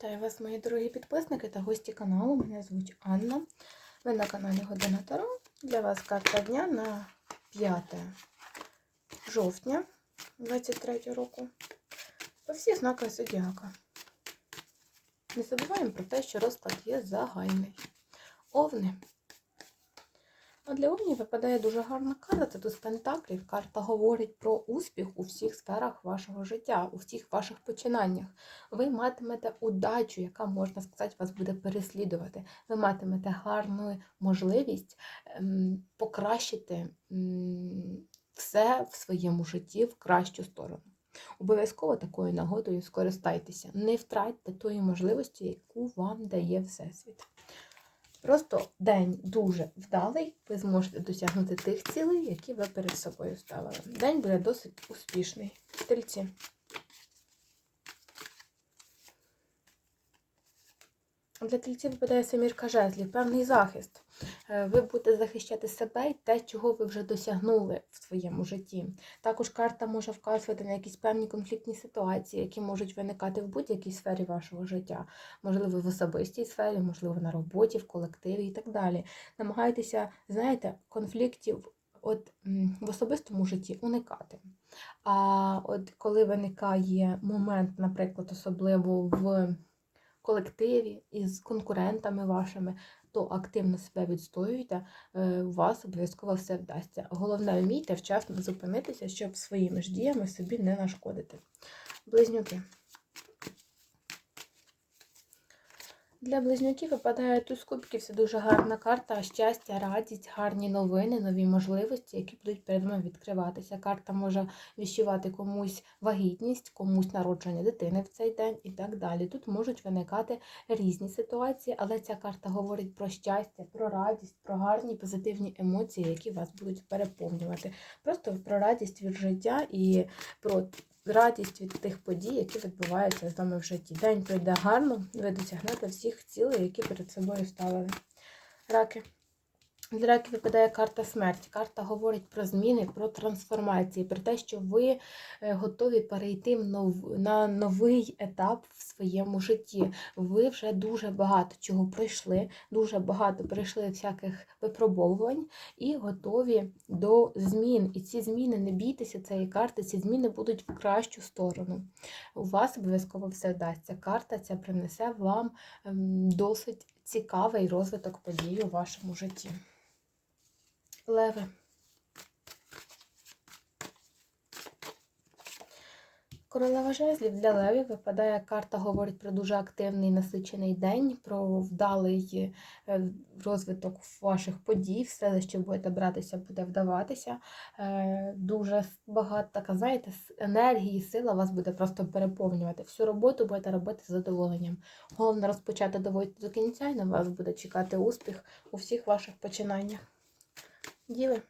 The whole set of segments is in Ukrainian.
Вітаю вас, мої дорогі підписники та гості каналу. Мене звуть Анна. Ви на каналі Година Таро. Для вас карта дня на 5 жовтня 23 року. По всі знаки зодіака. Не забуваємо про те, що розклад є загальний. Овни. А для Овнів випадає дуже гарна карта. Це туз Пентаклів. Карта говорить про успіх у всіх сферах вашого життя, у всіх ваших починаннях. Ви матимете удачу, яка, можна сказати, вас буде переслідувати. Ви матимете гарну можливість ем, покращити все в своєму житті в кращу сторону. Обов'язково такою нагодою скористайтеся. Не втратьте тої можливості, яку вам дає Всесвіт. Просто день дуже вдалий, ви зможете досягнути тих цілей, які ви перед собою ставили. День буде досить успішний. Тельці. Для тельців випадає семірка жезлів, певний захист. Е, Ви будете захищати себе і те, чого ви вже досягнули в своєму житті. Також карта може вказувати на якісь певні конфліктні ситуації, які можуть виникати в будь-якій сфері вашого життя. Можливо, в особистій сфері, можливо, на роботі, в колективі і так далі. Намагайтеся, знаєте, конфліктів от, в особистому житті уникати. А от коли виникає момент, наприклад, особливо в колективі із конкурентами вашими, то активно себе відстоюйте, е, у вас обов'язково все вдасться. Головне, вмійте вчасно зупинитися, щоб своїми ж діями собі не нашкодити. Близнюки. Для близнюків випадає туз кубків. Це дуже гарна карта. Щастя, радість, гарні новини, нові можливості, які будуть перед вами відкриватися. Карта може віщувати комусь вагітність, комусь народження дитини в цей день і так далі. Тут можуть виникати різні ситуації, але ця карта говорить про щастя, про радість, про гарні позитивні емоції, які вас будуть переповнювати. Просто про радість від життя і про радість від тих подій, які відбуваються з вами в житті. День пройде гарно, ви досягнете всіх цілей, які перед собою ставили. Раки. Для раків випадає карта смерті. Карта говорить про зміни, про трансформації, про те, що ви е, готові перейти на новий етап в своєму житті. Ви вже дуже багато чого пройшли, дуже багато пройшли всяких випробовувань і готові до змін. І ці зміни, не бійтеся цієї карти, ці зміни будуть в кращу сторону. У вас обов'язково все вдасться. Карта ця принесе вам ем, досить цікавий розвиток подій у вашому житті. Леви. Королева жезлів для левів випадає карта, говорить про дуже активний насичений день, про вдалий е, розвиток ваших подій, все, за що будете братися, буде вдаватися. Е, Дуже багато така, знаєте, енергії, сила вас буде просто переповнювати. Всю роботу будете робити з задоволенням. Головне розпочати доводити до кінця, і на вас буде чекати успіх у всіх ваших починаннях. Діви.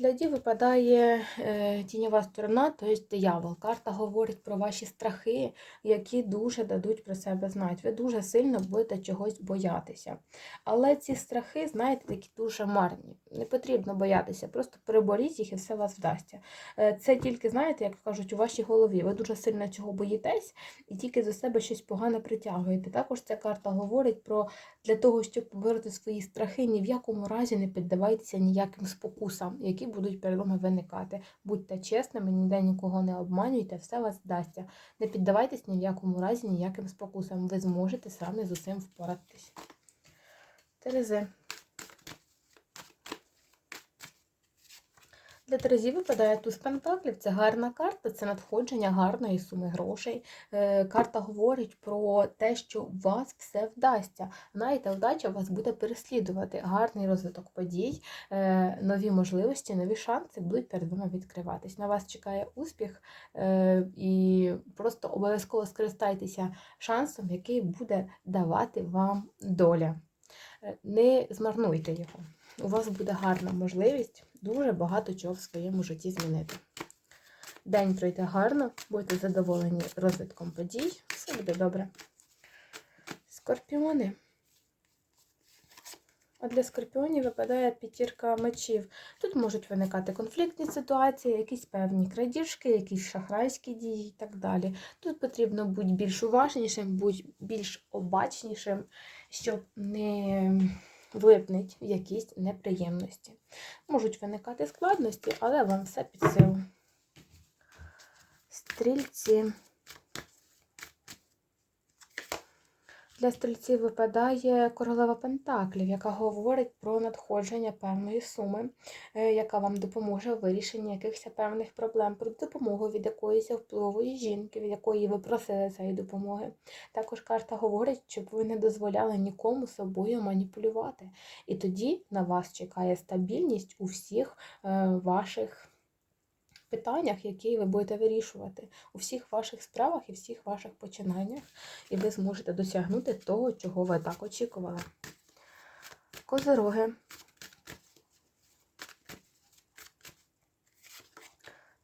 Для дів випадає е, тіньова сторона, тобто диявол. Карта говорить про ваші страхи, які дуже дадуть про себе знати. Ви дуже сильно будете чогось боятися. Але ці страхи, знаєте, такі дуже марні. Не потрібно боятися, просто переборіть їх і все вас вдасться. Е, це тільки, знаєте, як кажуть, у вашій голові. Ви дуже сильно цього боїтесь і тільки до себе щось погане притягуєте. Також ця карта говорить про для того, щоб побороти свої страхи, ні в якому разі не піддавайтеся ніяким спокусам, які будуть перед вами виникати. Будьте чесними, ніде нікого не обманюйте, все вас вдасться. Не піддавайтесь ні в якому разі ніяким спокусам. Ви зможете самі з усім впоратись. Терези. Для Терезі випадає туз пентаклів. Це гарна карта, це надходження гарної суми грошей. Е, Карта говорить про те, що у вас все вдасться. Знаєте, вдача вас буде переслідувати. Гарний розвиток подій, е, нові можливості, нові шанси будуть перед вами відкриватись. На вас чекає успіх, е, і просто обов'язково скористайтеся шансом, який буде давати вам доля. Не змарнуйте його. У вас буде гарна можливість дуже багато чого в своєму житті змінити. День пройде гарно, будьте задоволені розвитком подій, все буде добре. Скорпіони. А для скорпіонів випадає п'ятірка мечів. Тут можуть виникати конфліктні ситуації, якісь певні крадіжки, якісь шахрайські дії і так далі. Тут потрібно бути більш уважнішим, бути більш обачнішим, щоб не влипнуть в якісь неприємності. Можуть виникати складності, але вам все під силу. Стрільці. Для стрільців випадає королева Пентаклів, яка говорить про надходження певної суми, е, яка вам допоможе в вирішенні якихось певних проблем, про допомогу від якоїсь впливової жінки, від якої ви просили цієї допомоги. Також карта говорить, щоб ви не дозволяли нікому собою маніпулювати. І тоді на вас чекає стабільність у всіх е, ваших питаннях, які ви будете вирішувати у всіх ваших справах і всіх ваших починаннях, і ви зможете досягнути того, чого ви так очікували. Козироги.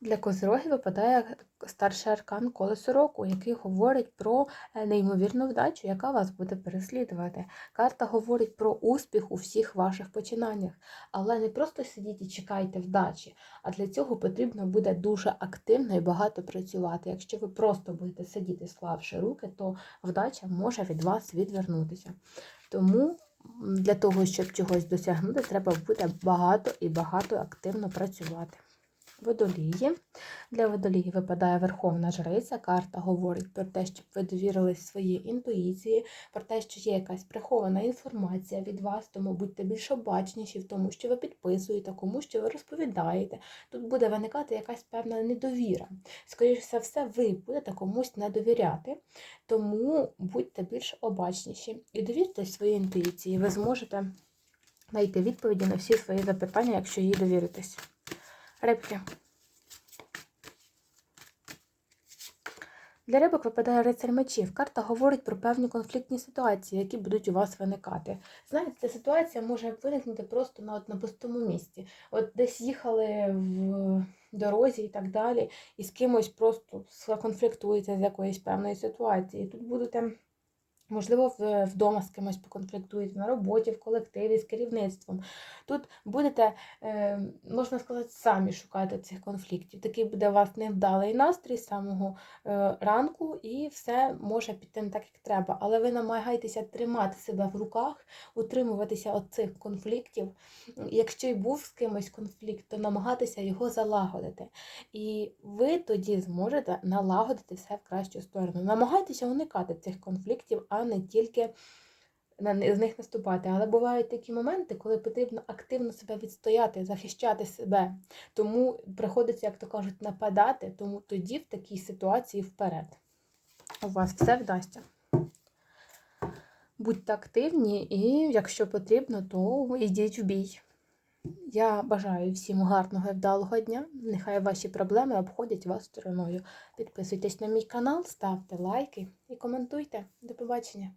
Для козирогів випадає старший аркан колесо року, який говорить про е, неймовірну вдачу, яка вас буде переслідувати. Карта говорить про успіх у всіх ваших починаннях. Але не просто сидіть і чекайте вдачі, а для цього потрібно буде дуже активно і багато працювати. Якщо ви просто будете сидіти, склавши руки, то вдача може від вас відвернутися. Тому для того, щоб чогось досягнути, треба буде багато і багато активно працювати. Водолії. Для водолії випадає Верховна Жриця. Карта говорить про те, щоб ви довірились своїй інтуїції, про те, що є якась прихована інформація від вас, тому будьте більш обачніші в тому, що ви підписуєте, кому що ви розповідаєте. Тут буде виникати якась певна недовіра. Скоріше за все, ви будете комусь не довіряти, тому будьте більш обачніші і довіртесь своїй інтуїції. Ви зможете знайти відповіді на всі свої запитання, якщо їй довіритесь. Рибки. Для рибок випадає рицарь мечів. Карта говорить про певні конфліктні ситуації, які будуть у вас виникати. Знаєте, ця ситуація може виникнути просто на, от, на пустому місці. От десь їхали в дорозі і так далі, і з кимось просто конфліктуєте з якоїсь певної ситуації. Тут будете. Можливо, вдома з кимось поконфліктуєте, на роботі, в колективі, з керівництвом. Тут будете, е, можна сказати, самі шукати цих конфліктів. Такий буде у вас невдалий настрій з самого е, ранку, і все може піти не так, як треба. Але ви намагаєтеся тримати себе в руках, утримуватися від цих конфліктів. Якщо й був з кимось конфлікт, то намагатися його залагодити. І ви тоді зможете налагодити все в кращу сторону. Намагайтеся уникати цих конфліктів а не тільки з них наступати. Але бувають такі моменти, коли потрібно активно себе відстояти, захищати себе. Тому приходиться, як то кажуть, нападати, тому тоді в такій ситуації вперед. У вас все вдасться. Будьте активні, і якщо потрібно, то йдіть в бій. Я бажаю всім гарного і вдалого дня. Нехай ваші проблеми обходять вас стороною. Підписуйтесь на мій канал, ставте лайки і коментуйте. До побачення!